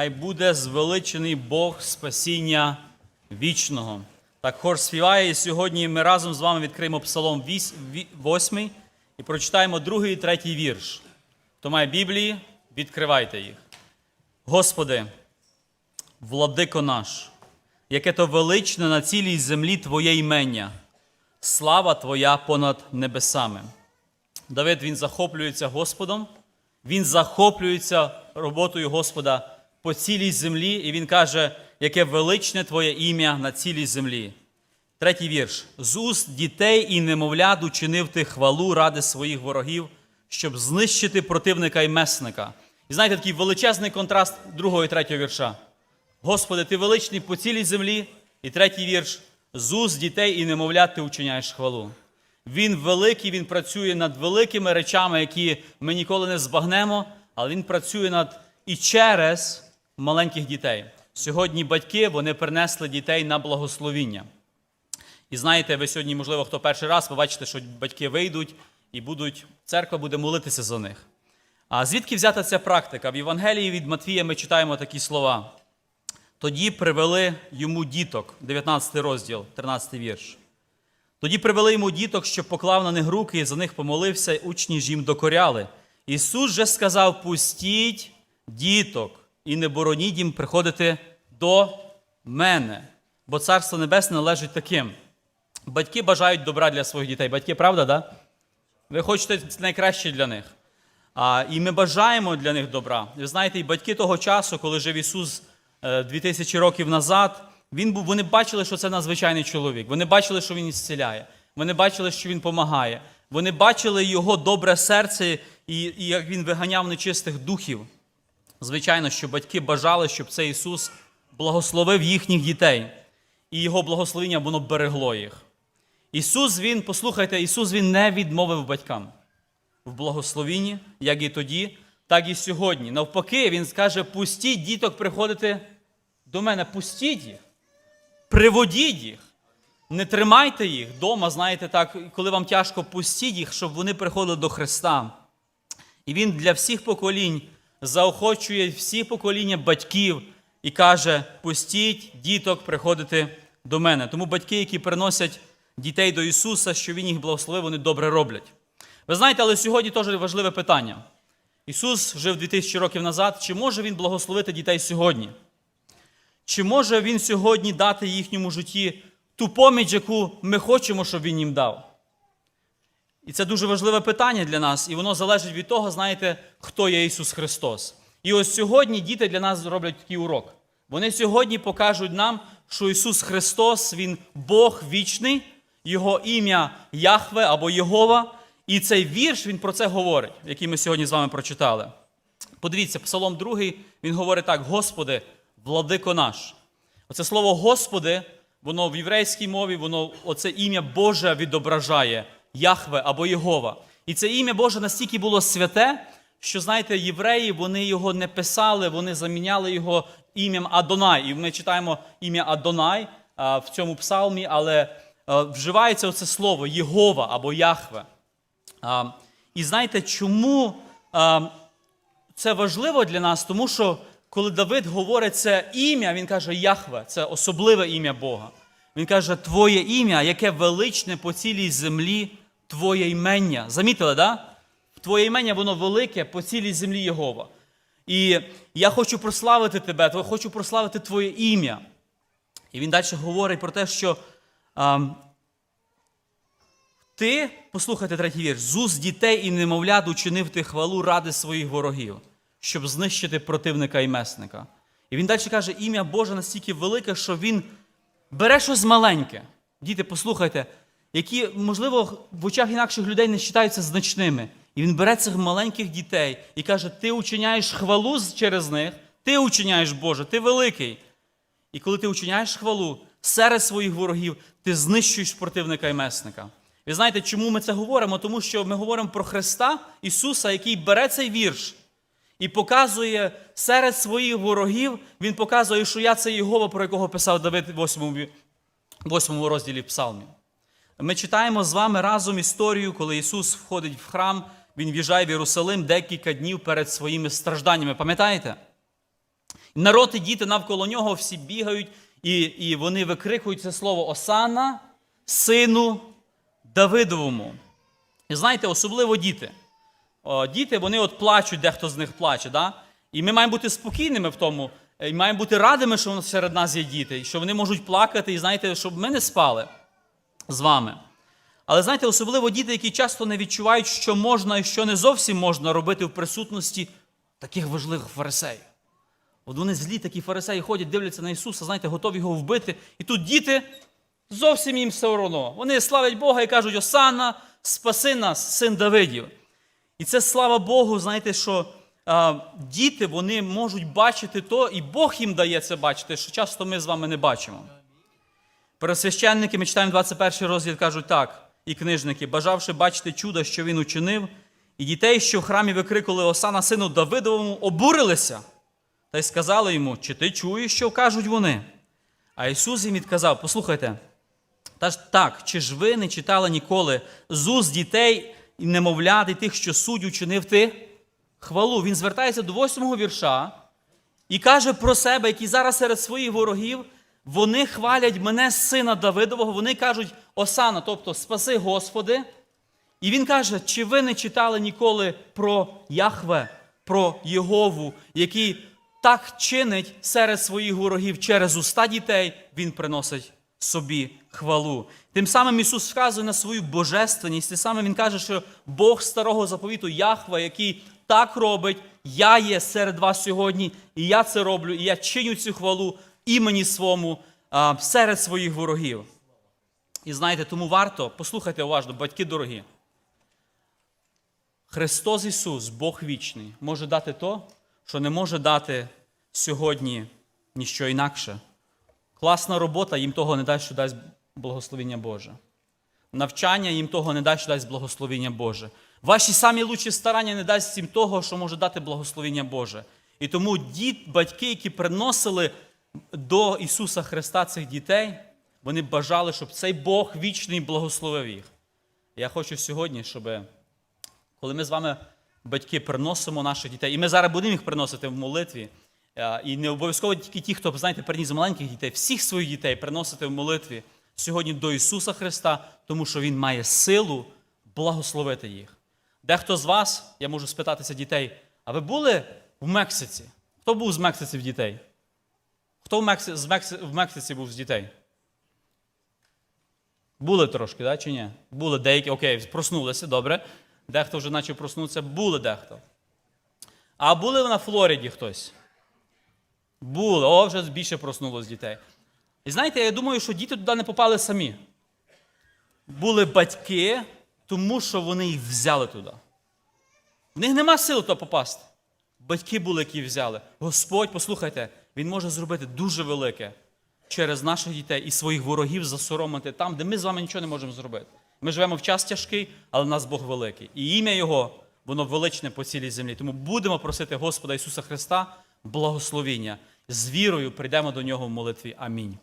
хай буде звеличений Бог спасіння вічного. Так хор співає, і сьогодні ми разом з вами відкриємо Псалом 8 і прочитаємо другий і третій вірш. Хто має Біблії, відкривайте їх. Господи, владико наш, яке то величне на цілій землі Твоє імення, слава Твоя понад небесами. Давид він захоплюється Господом, він захоплюється роботою Господа по цілій землі, і він каже, яке величне Твоє ім'я на цілій землі. Третій вірш. З уст дітей і немовлят учинив ти хвалу ради своїх ворогів, щоб знищити противника і месника. І знаєте, такий величезний контраст другого і третього вірша. Господи, ти величний по цілій землі. І третій вірш. З уст дітей і немовлят ти учиняєш хвалу. Він великий, він працює над великими речами, які ми ніколи не збагнемо, але він працює над і через маленьких дітей. Сьогодні батьки вони принесли дітей на благословіння. І знаєте, ви сьогодні, можливо, хто перший раз, побачите, що батьки вийдуть і будуть, церква буде молитися за них. А звідки взята ця практика? В Євангелії від Матвія ми читаємо такі слова. Тоді привели йому діток, 19 розділ, 13 вірш. Тоді привели йому діток, щоб поклав на них руки і за них помолився, і учні ж їм докоряли. Ісус же сказав: пустіть діток і не бороніть їм приходити до мене, бо Царство Небесне належить таким. Батьки бажають добра для своїх дітей. Батьки, правда, да? Ви хочете найкраще для них. А, І ми бажаємо для них добра. Ви знаєте, і батьки того часу, коли жив Ісус е, 2000 років назад, він був, вони бачили, що це надзвичайний чоловік. Вони бачили, що він ісціляє. Вони бачили, що він допомагає. Вони бачили його добре серце і, і як він виганяв нечистих духів. Звичайно, що батьки бажали, щоб цей Ісус благословив їхніх дітей. І його благословення воно берегло їх. Ісус, Він, послухайте, Ісус Він не відмовив батькам в благословінні, як і тоді, так і сьогодні. Навпаки, Він скаже: пустіть діток приходити до мене, пустіть їх, приводіть їх, не тримайте їх вдома, знаєте, так, коли вам тяжко, пустіть їх, щоб вони приходили до Христа. І Він для всіх поколінь заохочує всі покоління батьків і каже: пустіть діток приходити до мене. Тому батьки, які приносять дітей до Ісуса, що Він їх благословив, вони добре роблять. Ви знаєте, але сьогодні теж важливе питання. Ісус жив 2000 років назад. Чи може Він благословити дітей сьогодні? Чи може Він сьогодні дати їхньому житті ту поміч, яку ми хочемо, щоб Він їм дав? І це дуже важливе питання для нас, і воно залежить від того, знаєте, хто є Ісус Христос. І ось сьогодні діти для нас зроблять такий урок. Вони сьогодні покажуть нам, що Ісус Христос, Він Бог вічний, Його ім'я Яхве або Єгова. І цей вірш Він про це говорить, який ми сьогодні з вами прочитали. Подивіться, Псалом 2, він говорить так: Господи, владико наш. Оце слово Господи, воно в єврейській мові, воно оце ім'я Боже відображає Яхве або Єгова. І це ім'я Боже настільки було святе, що, знаєте, євреї вони його не писали, вони заміняли його ім'ям Адонай. І ми читаємо ім'я Адонай в цьому псалмі, але вживається оце слово Єгова або Яхве. І знаєте, чому це важливо для нас? Тому що коли Давид говорить це ім'я, він каже Яхве, це особливе ім'я Бога. Він каже, Твоє ім'я, яке величне по цілій землі, Твоє імення. Замітили, да? Твоє імення, воно велике по цілій землі Єгова. І я хочу прославити тебе, хочу прославити Твоє ім'я. І він далі говорить про те, що а, ти, послухайте третій вірш, з уст дітей і немовлят учинив ти хвалу ради своїх ворогів, щоб знищити противника і месника. І він далі каже, ім'я Боже настільки велике, що він бере щось маленьке. Діти, послухайте, які, можливо, в очах інакших людей не вважаються значними. І він бере цих маленьких дітей і каже: Ти учиняєш хвалу через них, ти учиняєш Боже, ти великий. І коли ти учиняєш хвалу серед своїх ворогів, ти знищуєш противника і месника. Ви знаєте, чому ми це говоримо? Тому що ми говоримо про Христа Ісуса, який бере цей вірш і показує серед своїх ворогів, Він показує, що я це Єгова, про якого писав Давид в 8, 8 розділі Псалмі. Ми читаємо з вами разом історію, коли Ісус входить в храм, Він в'їжджає в Єрусалим декілька днів перед своїми стражданнями. Пам'ятаєте? Народ і діти навколо нього всі бігають, і, і вони викрикують це слово Осана, сину Давидовому. І знаєте, особливо діти. О, діти, вони от плачуть, дехто з них плаче. Да? І ми маємо бути спокійними в тому, і маємо бути радими, що серед нас є діти, і що вони можуть плакати, і знаєте, щоб ми не спали з вами. Але знаєте, особливо діти, які часто не відчувають, що можна і що не зовсім можна робити в присутності таких важливих фарисеїв. От вони злі такі фарисеї ходять, дивляться на Ісуса, знаєте, готові його вбити. І тут діти зовсім їм все одно. Вони славять Бога і кажуть: Осана, спаси нас, син Давидів. І це слава Богу, знаєте, що а, діти вони можуть бачити то, і Бог їм дає це бачити, що часто ми з вами не бачимо. Пересвященники, ми читаємо 21 розділ, кажуть так, і книжники, бажавши бачити чудо, що він учинив, і дітей, що в храмі викрикували Осана сину Давидовому, обурилися та й сказали йому, чи ти чуєш, що кажуть вони? А Ісус їм відказав: послухайте, та ж так, чи ж ви не читали ніколи з уст дітей і немовлят, і тих, що суддю учинив ти? Хвалу. Він звертається до восьмого вірша і каже про себе, який зараз серед своїх ворогів, вони хвалять мене, сина Давидового, вони кажуть Осана, тобто спаси Господи. І він каже, чи ви не читали ніколи про Яхве, про Єгову, який так чинить серед своїх ворогів через уста дітей, він приносить собі хвалу. Тим самим Ісус вказує на свою божественність. Тим самим Він каже, що Бог старого заповіту Яхве, який так робить, я є серед вас сьогодні, і я це роблю, і я чиню цю хвалу імені своєму серед своїх ворогів. І знаєте, тому варто, послухайте уважно, батьки дорогі. Христос Ісус, Бог вічний, може дати то, що не може дати сьогодні ніщо інакше. Класна робота їм того не дасть, що дасть благословення Боже. Навчання їм того не дасть, що дасть благословення Боже. Ваші самі лучші старання не дасть їм того, що може дати благословення Боже. І тому діт, батьки, які приносили до Ісуса Христа цих дітей, вони бажали, щоб цей Бог вічний благословив їх. Я хочу сьогодні, щоб коли ми з вами, батьки, приносимо наших дітей, і ми зараз будемо їх приносити в молитві, е, і не обов'язково тільки ті, хто, знаєте, приніс маленьких дітей, всіх своїх дітей приносити в молитві сьогодні до Ісуса Христа, тому що Він має силу благословити їх. Дехто з вас, я можу спитатися дітей, а ви були в Мексиці? Хто був з Мексиці в дітей? Хто в Мексиці, з Мекси, в Мексиці був з дітей? Були трошки, да, чи ні? Були деякі, окей, проснулися, добре. Дехто вже почав проснутися, були дехто. А були на Флориді хтось? Були, о, вже більше проснулося дітей. І знаєте, я думаю, що діти туди не попали самі. Були батьки, тому що вони їх взяли туди. В них нема сили туди попасти. Батьки були, які взяли. Господь, послухайте, Він може зробити дуже велике через наших дітей і своїх ворогів засоромити там, де ми з вами нічого не можемо зробити. Ми живемо в час тяжкий, але нас Бог великий. І ім'я Його, воно величне по цілій землі. Тому будемо просити Господа Ісуса Христа благословіння. З вірою прийдемо до нього в молитві. Амінь.